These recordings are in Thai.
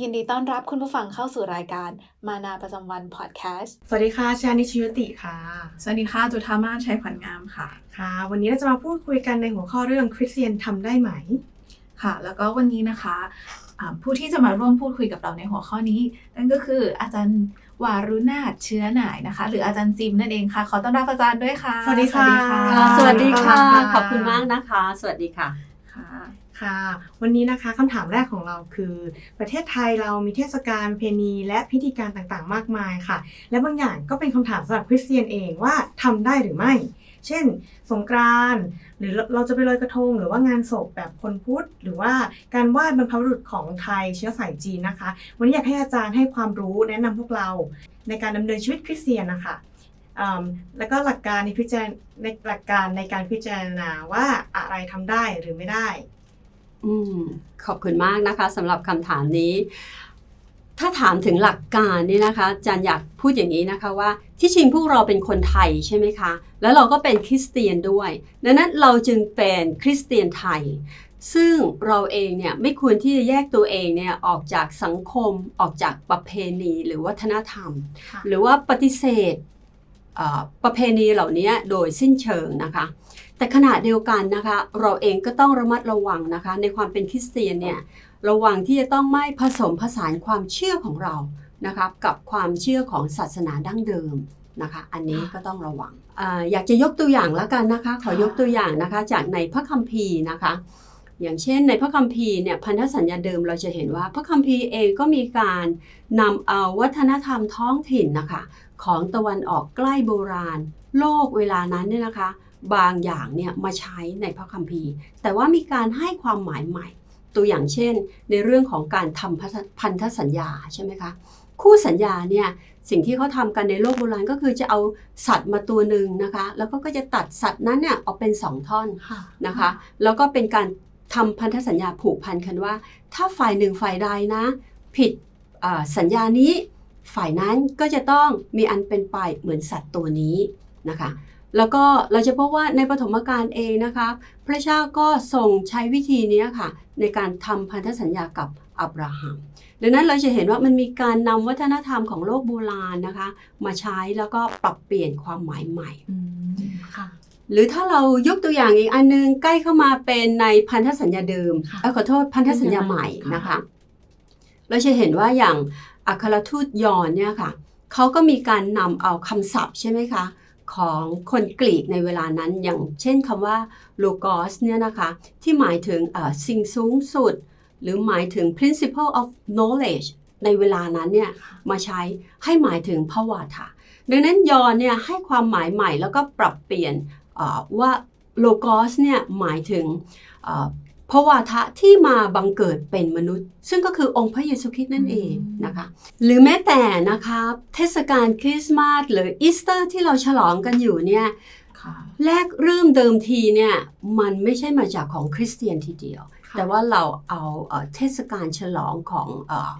ยินดีต้อนรับคุณผู้ฟังเข้าสู่รายการมานาประจำวันพอดแคสต์ สวัสดีค่ะชานิชยุติค่ะ สวัสดีค่ะ จุธามาศชัยขวัญงามค่ะ ค่ะ วันนี้เราจะมาพูดคุยกันในหัวข้อเรื่องคริสเตียนทำได้ไหม ค่ะ แล้วก็วันนี้นะคะอ่าผู้ที่จะมาร่วมพูดคุยกับเราในหัวข้อนี้ นั่นก็คืออาจารย์วารุณาถเชื้อหน่ายนะคะ หรืออาจารย์ซิมนั่นเองค่ะ ขอต้อนรับอาจารย์ด้วยค่ะ สวัสดีค่ะค่ะสวัสดีค่ะสวัสดีค่ะ ขอบคุณมากนะคะ สวัสดีค่ะค่ะ ค่ะ วันนี้นะคะคำถามแรกของเราคือ ประเทศไทยเรามีเทศกาลเพณี และพิธีการต่างๆ มากมายค่ะ และบางอย่างก็เป็นคำถามสำหรับคริสเตียนเองว่าทำได้หรือไม่ เช่น สงกรานต์หรือเราจะไปลอยกระทง หรือว่างานศพแบบคนพุทธ หรือว่าการไหว้บรรพบุรุษของไทยเชื้อสายจีนนะคะ วันนี้อยากให้อาจารย์ให้ความรู้แนะนำพวกเราในการดำเนินชีวิตคริสเตียนนะคะแล้วก็หลักการในพิจารณาในหลักการในการพิจารณาว่าอะไรทำได้หรือไม่ได้ ขอบคุณมากนะคะสำหรับคำถามนี้ ถ้าถามถึงหลักการนี่นะคะอาจารย์อยากพูดอย่างนี้นะคะว่าที่จริงพวกเราเป็นคนไทยใช่ไหมคะ แล้วเราก็เป็นคริสเตียนด้วย ดังนั้นเราจึงเป็นคริสเตียนไทย ซึ่งเราเองเนี่ยไม่ควรที่จะแยกตัวเองเนี่ยออกจากสังคมออกจากประเพณีหรือวัฒนธรรมค่ะหรือว่าปฏิเสธเอ่อประเพณีเหล่านี้โดยสิ้นเชิงนะคะ แต่ขณะเดียวกันนะคะ เราเองก็ต้องระมัดระวังนะคะ ในความเป็นคริสเตียนเนี่ยระวังที่จะต้องไม่ผสมผสานความเชื่อของเรานะคะกับความเชื่อของศาสนาดั้งเดิมนะคะ อันนี้ก็ต้องระวังออยากจะยกตัวอย่างแล้วกันนะคะ ขอยกตัวอย่างนะคะจากในพระคัมภีร์นะคะ อย่างเช่นในพระคัมภีร์เนี่ยพันธสัญญาเดิมเราจะเห็นว่าพระคัมภีร์เองก็มีการนำเอาวัฒนธรรมท้องถิ่นนะคะ ของตะวันออกใกล้โบราณ โลกเวลานั้นเนี่ยนะคะ บางอย่างเนี่ยมาใช้ในพระคัมภีร์ แต่ว่ามีการให้ความหมายใหม่ ตัวอย่างเช่น ในเรื่องของการทำพันธสัญญาใช่ไหมคะคู่สัญญาเนี่ยสิ่งที่เขาทำกันในโลกโบราณก็คือจะเอาสัตว์มาตัวหนึ่งนะคะ แล้วก็ก็จะตัดสัตว์นั้นเนี่ยออกเป็นสองท่อนค่ะนะคะ แล้วก็เป็นการทำพันธสัญญาผูกพันกันว่า ถ้าฝ่ายหนึ่งฝ่ายใดนะ ผิดอ่าสัญญานี้ฝ่ายนั้นก็จะต้องมีอันเป็นไปเหมือนสัตว์ตัวนี้นะคะ แล้วก็เราจะพบว่าในปฐมกาลเองนะคะ พระเจ้าก็ทรงใช้วิธีนี้ค่ะ ในการทำพันธสัญญากับอับราฮัมดังนั้นเราจะเห็นว่ามันมีการนำวัฒนธรรมของโลกโบราณนะคะ มาใช้แล้วก็ปรับเปลี่ยนความหมายใหม่อืมค่ะหรือถ้าเรายกตัวอย่างอีกอันนึงใกล้เข้ามาเป็นในพันธสัญญาเดิมค่ะเอ้ยขอโทษพันธสัญญาใหม่ค่ะนะคะ เราจะเห็นว่าอย่างอัครทูตยอนเนี่ยค่ะเขาก็มีการนำเอาคำศัพท์ใช่ไหมคะ ของคนกรีกในเวลานั้น อย่างเช่นคำว่าโลกอสเนี่ยนะคะ ที่หมายถึงสิ่งสูงสุด หรือหมายถึง principle of knowledge ในเวลานั้นเนี่ยมาใช้ให้หมายถึงพระวาทะดังนั้นยอนเนี่ยให้ความหมายใหม่แล้วก็ปรับเปลี่ยนว่าโลกอสเนี่ยหมายถึง พระวาทะที่มาบังเกิดเป็นมนุษย์ ซึ่งก็คือองค์พระเยซูคริสต์นั่นเองอืมนะคะ หรือแม้แต่นะคะเทศกาลคริสต์มาสหรืออีสเตอร์ที่เราฉลองกันอยู่เนี่ยค่ะแรกเริ่มเดิมทีเนี่ยมันไม่ใช่มาจากของคริสเตียนทีเดียวค่ะแต่ว่าเราเอาเอ่อเทศกาลฉลองของเออ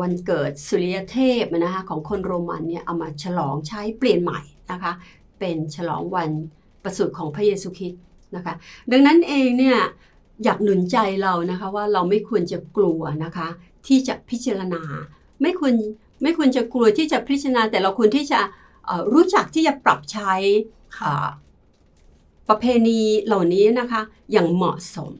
วันเกิดสุริยเทพนะคะของคนโรมันเนี่ยเอามาฉลองใช้เปลี่ยนใหม่นะคะเป็นฉลองวันประสูติของพระเยซูคริสต์นะคะดังนั้นเองเนี่ย อยากหนุนใจเรานะคะว่าเราไม่ควรจะกลัวนะคะ ที่จะพิจารณา ไม่ควรไม่ควรจะกลัวที่จะพิจารณา แต่เราควรที่จะรู้จักที่จะปรับใช้อ่าประเพณีเหล่านี้นะคะอย่างเหมาะสม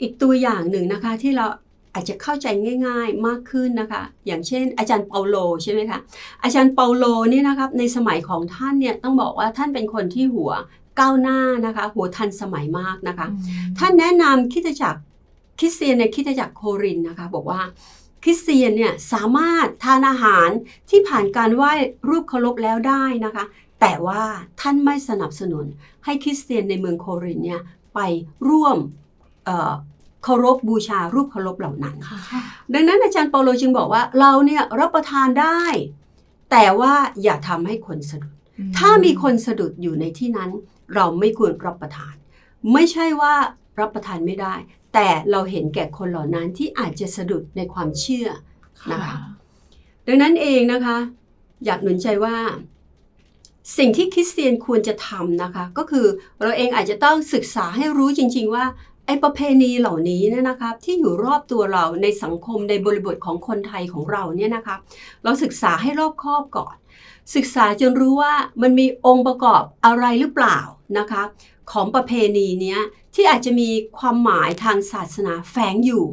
อีกตัวอย่างหนึ่งนะคะที่เราอาจจะเข้าใจง่าย ๆมากขึ้นนะคะ อย่างเช่น อาจารย์เปาโลใช่ไหมคะอาจารย์เปาโลนี่นะครับในสมัยของท่านเนี่ยต้องบอกว่าท่านเป็นคนที่หัว ก้าวหน้านะคะหัวทันสมัยมากนะคะ ท่านแนะนำคริดจักรคริสเตียนในคริดจักรโครินธ์นะคะบอกว่าคริสเตียนเนี่ยสามารถทานอาหารที่ผ่านการไหว้รูปเคารพแล้วได้นะคะ แต่ว่าท่านไม่สนับสนุนให้คริสเตียนในเมืองโครินธ์เนี่ยไปร่วมเอ่อเคารพบูชารูปเคารพเหล่านั้นค่ะดังนั้นอาจารย์เปาโลจึงบอกว่าเราเนี่ยรับประทานได้ แต่ว่าอย่าทำให้คนสะดุด ถ้ามีคนสะดุดอยู่ในที่นั้น เราไม่ควรรับประทาน ไม่ใช่ว่ารับประทานไม่ได้ แต่เราเห็นแก่คนเหล่านั้นที่อาจจะสะดุดในความเชื่อนะคะดังนั้นเองนะคะ อยากหนุนใจว่า สิ่งที่คริสเตียนควรจะทำนะคะ ก็คือเราเองอาจจะต้องศึกษาให้รู้จริง ๆ ว่าไอ้ประเพณีเหล่านี้เนี่ยนะครับที่อยู่รอบตัวเราในสังคมในบริบทของคนไทยของเราเนี่ยนะครับเราศึกษาให้รอบคอบก่อน ศึกษาจนรู้ว่ามันมีองค์ประกอบอะไรหรือเปล่านะคะ ของประเพณีเนี้ยที่อาจจะมีความหมายทางศาสนาแฝงอยู่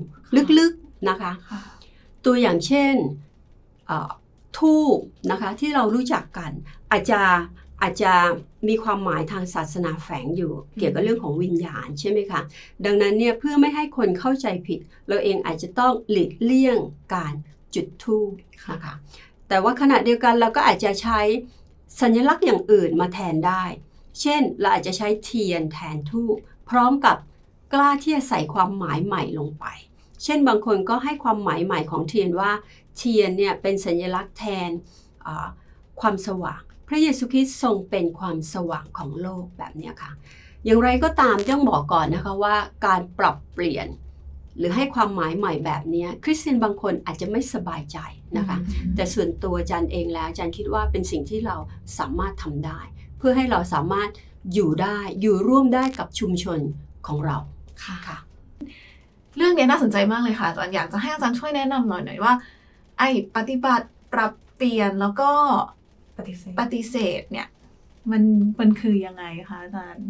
ลึกๆนะคะค่ะตัวอย่างเช่นเอ่อทูบนะคะที่เรารู้จักกัน อาจจะอาจจะมีความหมายทางศาสนาแฝงอยู่ เกี่ยวกับเรื่องของวิญญาณใช่ไหมคะดังนั้นเนี่ยเพื่อไม่ให้คนเข้าใจผิด เราเองอาจจะต้องหลีกเลี่ยงการจุดทูบนะคะ แต่ว่าขณะเดียวกันเราก็อาจจะใช้สัญลักษณ์อย่างอื่นมาแทนได้ เช่น เราอาจจะใช้เทียนแทนทูบพร้อมกับกล้าที่จะใส่ความหมายใหม่ลงไป เช่นบางคนก็ให้ความหมายใหม่ของเทียนว่าเทียนเนี่ยเป็นสัญลักษณ์แทนความสว่าง พระเยซูคริสต์ทรงเป็นความสว่างของโลกแบบนี้ค่ะ อย่างไรก็ตามต้องบอกก่อนนะคะว่าการปรับเปลี่ยน หรือให้ความหมายใหม่แบบเนี้ยคริสเตียนบางคนอาจจะไม่สบายใจนะคะ แต่ส่วนตัวอาจารย์เองแล้วอาจารย์คิดว่าเป็นสิ่งที่เราสามารถทำได้ เพื่อให้เราสามารถอยู่ได้อยู่ร่วมได้กับชุมชนของเราค่ะค่ะเรื่องนี้น่าสนใจมากเลยค่ะอาจารย์อยากจะให้อาจารย์ช่วยแนะนำหน่อยหน่อยว่า ไอ้ปฏิบัติปรับเปลี่ยนแล้วก็ปฏิเสธปฏิเสธเนี่ย มันมันคือยังไงคะอาจารย์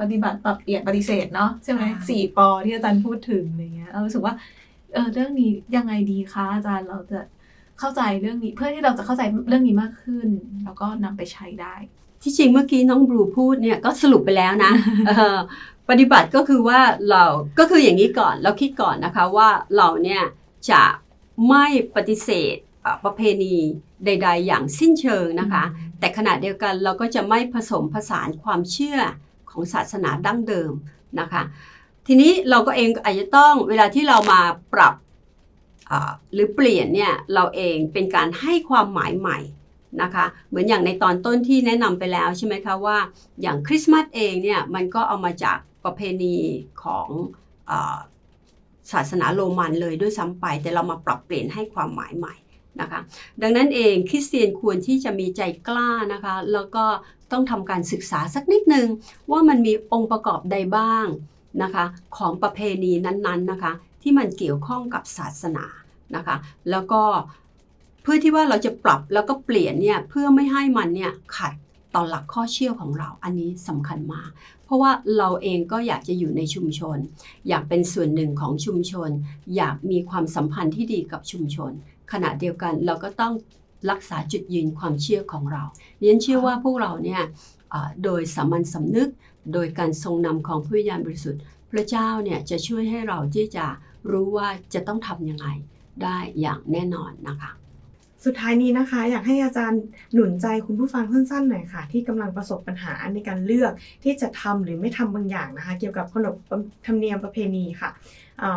ปฏิบัติปรับเปลี่ยนปฏิเสธเนาะใช่ไหมค่ะสี่ปอที่อาจารย์พูดถึงอะไรเงี้ยเรารู้สึกว่าเออเรื่องนี้ยังไงดีคะอาจารย์เราจะเข้าใจเรื่องนี้เพื่อที่เราจะเข้าใจเรื่องนี้มากขึ้น แล้วก็นำไปใช้ได้ ที่จริงเมื่อกี้น้องบลูพูดเนี่ยก็สรุปไปแล้วนะเออปฏิบัติก็คือว่าเราก็คืออย่างนี้ก่อนเราคิดก่อนนะคะว่าเราเนี่ยจะไม่ปฏิเสธเอ่อประเพณีใด ๆ อย่างสิ้นเชิงนะคะ แต่ขณะเดียวกันเราก็จะไม่ผสมผสานความเชื่อ ของศาสนาดั้งเดิมนะคะ ทีนี้เราก็เองอาจจะต้องเวลาที่เรามาปรับหรือเปลี่ยนเนี่ยเราเองเป็นการให้ความหมายใหม่นะคะเหมือนอย่างในตอนต้นที่แนะนำไปแล้วใช่ไหมคะว่าอย่างคริสต์มาสเองเนี่ยมันก็เอามาจากประเพณีของศาสนาโรมันเลยด้วยซ้ำไป แต่เรามาปรับเปลี่ยนให้ความหมายใหม่ นะคะ ดังนั้นเองคริสเตียนควรที่จะมีใจกล้านะคะ แล้วก็ต้องทำการศึกษาสักนิดนึง ว่ามันมีองค์ประกอบใดบ้างนะคะ ของประเพณีนั้นๆนะคะ ที่มันเกี่ยวข้องกับศาสนานะคะ แล้วก็เพื่อที่ว่าเราจะปรับแล้วก็เปลี่ยนเนี่ยเพื่อไม่ให้มันเนี่ยขัดต่อหลักข้อเชื่อของเราอันนี้สำคัญมาก เพราะว่าเราเองก็อยากจะอยู่ในชุมชน อยากเป็นส่วนหนึ่งของชุมชน อยากมีความสัมพันธ์ที่ดีกับชุมชน ขณะเดียวกันเราก็ต้องรักษาจุดยืนความเชื่อของเราเรียนเชื่อว่าพวกเราเนี่ยอ่าโดยสามัญสำนึก โดยการทรงนำของพระวิญญาณบริสุทธิ์ พระเจ้าเนี่ยจะช่วยให้เราที่จะรู้ว่าจะต้องทำยังไงได้อย่างแน่นอนนะคะ สุดท้ายนี้นะคะ อยากให้อาจารย์หนุนใจคุณผู้ฟังสั้นๆหน่อยค่ะ ที่กำลังประสบปัญหาในการเลือกที่จะทำหรือไม่ทำบางอย่างนะคะ เกี่ยวกับขนบธรรมเนียมประเพณีค่ะ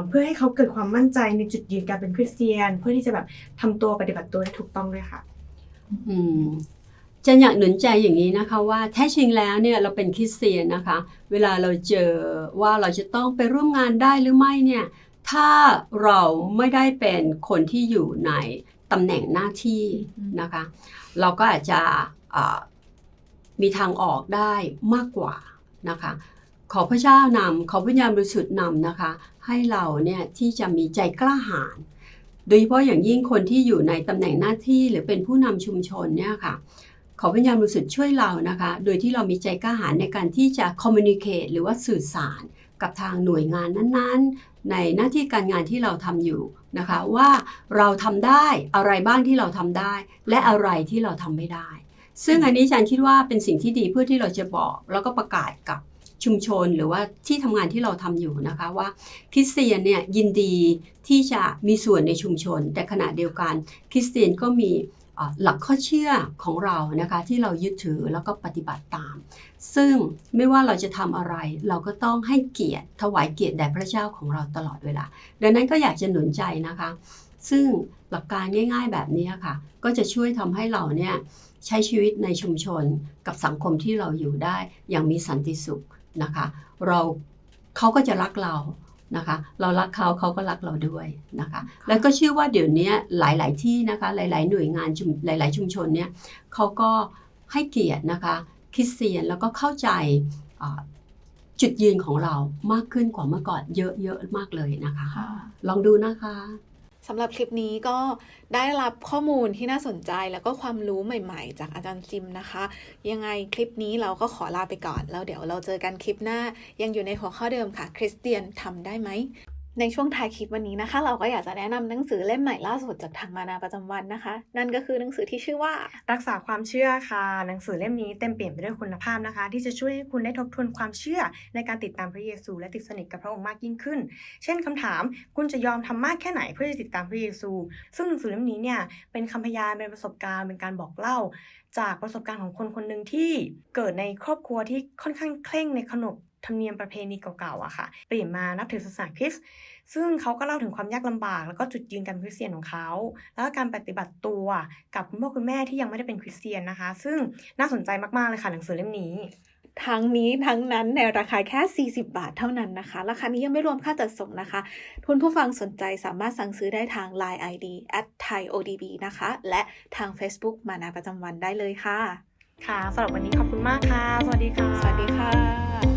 เพื่อให้เขาเกิดความมั่นใจในจุดยืนการเป็นคริสเตียน เพื่อที่จะแบบทำตัวปฏิบัติตัวได้ถูกต้องด้วยค่ะอืมจะอยากหนุนใจอย่างนี้นะคะว่าแท้จริงแล้วเนี่ยเราเป็นคริสเตียนนะคะ เวลาเราเจอว่าเราจะต้องไปร่วมงานได้หรือไม่เนี่ยถ้าเราไม่ได้เป็นคนที่อยู่ใน ตำแหน่งหน้าที่นะคะ เราก็อาจจะอ่ามีทางออกได้มากกว่านะคะ ขอพระเจ้านำขอพระญาณบริสุทธิ์นำนะคะ ให้เราเนี่ยที่จะมีใจกล้าหาญโดยเฉพาะอย่างยิ่งคนที่อยู่ในตำแหน่งหน้าที่หรือเป็นผู้นำชุมชนเนี่ยค่ะขอพระญาณบริสุทธิ์ช่วยเรานะคะ โดยที่เรามีใจกล้าหาญในการที่จะ communicate หรือว่าสื่อสาร กับทางหน่วยงานนั้นๆ ในหน้าที่การงานที่เราทำอยู่นะคะ ว่าเราทำได้อะไรบ้างที่เราทำได้ และอะไรที่เราทำไม่ได้ ซึ่งอันนี้อาจารย์คิดว่าเป็นสิ่งที่ดีเพื่อที่เราจะบอก แล้วก็ประกาศกับชุมชนหรือว่าที่ทำงานที่เราทำอยู่นะคะว่าคริสเตียนเนี่ยยินดีที่จะมีส่วนในชุมชน แต่ขณะเดียวกันคริสเตียนก็มี หลักข้อเชื่อของเรานะคะที่เรายึดถือแล้วก็ปฏิบัติตาม ซึ่งไม่ว่าเราจะทำอะไร เราก็ต้องให้เกียรติถวายเกียรติแด่พระเจ้าของเราตลอดเวลา ดังนั้นก็อยากจะหนุนใจนะคะ ซึ่งหลักการง่าย ๆ แบบนี้ค่ะ ก็จะช่วยทำให้เราเนี่ยใช้ชีวิตในชุมชนกับสังคมที่เราอยู่ได้อย่างมีสันติสุขนะคะ เราเขาก็จะรักเรา นะคะ เรารักเขาเขาก็รักเราด้วยนะคะ แล้วก็เชื่อว่าเดี๋ยวนี้หลาย ๆ ที่นะคะ หลาย ๆ หน่วยงานชุมหลาย ๆ ชุมชนเนี่ยเขาก็ให้เกียรตินะคะคริสเตียนแล้วก็เข้าใจอ่าจุดยืนของเรามากขึ้นกว่าเมื่อก่อนเยอะๆมากเลยนะคะค่ะลองดูนะคะ สำหรับคลิปนี้ก็ได้รับข้อมูลที่น่าสนใจแล้วก็ความรู้ใหม่ๆ จากอาจารย์ซิมนะคะ ยังไงคลิปนี้เราก็ขอลาไปก่อน แล้วเดี๋ยวเราเจอกันคลิปหน้ายังอยู่ในหัวข้อเดิมค่ะ คริสเตียนทำได้ไหม ในช่วงท้ายคลิปวันนี้นะคะ เราก็อยากจะแนะนำหนังสือเล่มใหม่ล่าสุดจากทางมานาประจำวันนะคะ นั่นก็คือหนังสือที่ชื่อว่า รักษาความเชื่อค่ะ หนังสือเล่มนี้เต็มเปี่ยมไปด้วยคุณภาพนะคะ ที่จะช่วยให้คุณได้ทบทวนความเชื่อ ในการติดตามพระเยซู และติดสนิทกับพระองค์มากยิ่งขึ้น เช่นคำถามคุณจะยอมทำมากแค่ไหนเพื่อจะติดตามพระเยซู ซึ่งหนังสือเล่มนี้เนี่ยเป็นคำพยานเป็นประสบการณ์เป็นการบอกเล่า จากประสบการณ์ของคนคนหนึ่งที่เกิดในครอบครัวที่ค่อนข้างเคร่งในขนบ ธรรมเนียมประเพณีเก่าๆอะค่ะ เปลี่ยนมานับถือศาสนาคริสต์ซึ่งเขาก็เล่าถึงความยากลำบาก แล้วก็จุดยืนการเป็นคริสเตียนของเขา แล้วก็การปฏิบัติตัวกับคุณพ่อคุณแม่ที่ยังไม่ได้เป็นคริสเตียนนะคะ ซึ่งน่าสนใจมากๆเลยค่ะหนังสือเล่มนี้ทั้งนี้ทั้งนั้นในราคาแค่ 40 บาทเท่านั้นนะคะ ราคานี้ยังไม่รวมค่าจัดส่งนะคะ ทุนผู้ฟังสนใจสามารถสั่งซื้อได้ทาง Line ID at thaiodb นะคะ และทาง Facebook มานาประจำวันได้เลยค่ะ ค่ะสำหรับวันนี้ขอบคุณมากค่ะ สวัสดีค่ะ สวัสดีค่ะ